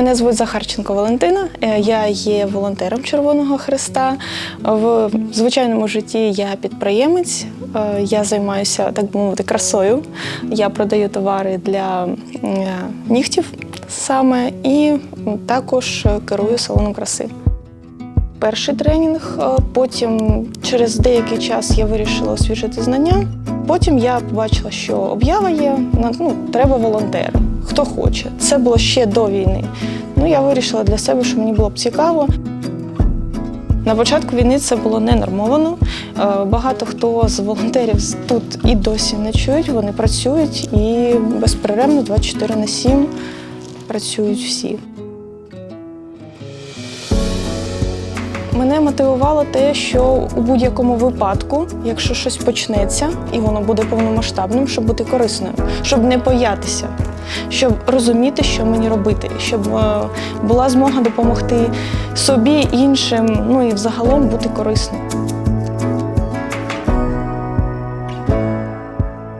Мене звуть Захарченко Валентина. Е, Я є волонтером Червоного Христа. В звичайному житті я підприємець. Е, Я займаюся, так би мовити, красою. Я продаю товари для е, нігтів саме і також керую салоном краси. Перший тренінг, потім через деякий час я вирішила освіжити знання. Потім я побачила, що об'ява є, ну, треба волонтери. Хто хоче. Це було ще до війни. Ну, я вирішила для себе, що мені було б цікаво. На початку війни це було не нормовано. Е, Багато хто з волонтерів тут і досі не чують, вони працюють і безперервно 24 на 7 працюють всі. Мене мотивувало те, що у будь-якому випадку, якщо щось почнеться і воно буде повномасштабним, щоб бути корисною, щоб не боятися, щоб розуміти, що мені робити, щоб е, була змога допомогти собі, іншим, ну і взагалом бути корисним.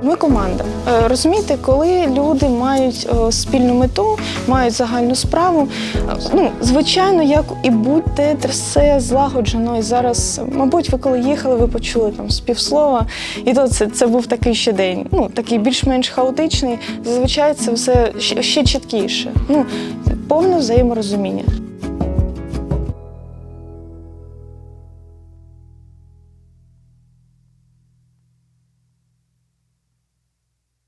Ми команда. Е, Розумієте, коли люди мають е, спільну мету, мають загальну справу. е, Ну, звичайно, як і будь-де все злагоджено. І зараз, мабуть, ви коли їхали, ви почули там співслова. І то це, це був такий ще день. Ну, такий більш-менш хаотичний. Зазвичай це все ще чіткіше. Ну, повне взаєморозуміння.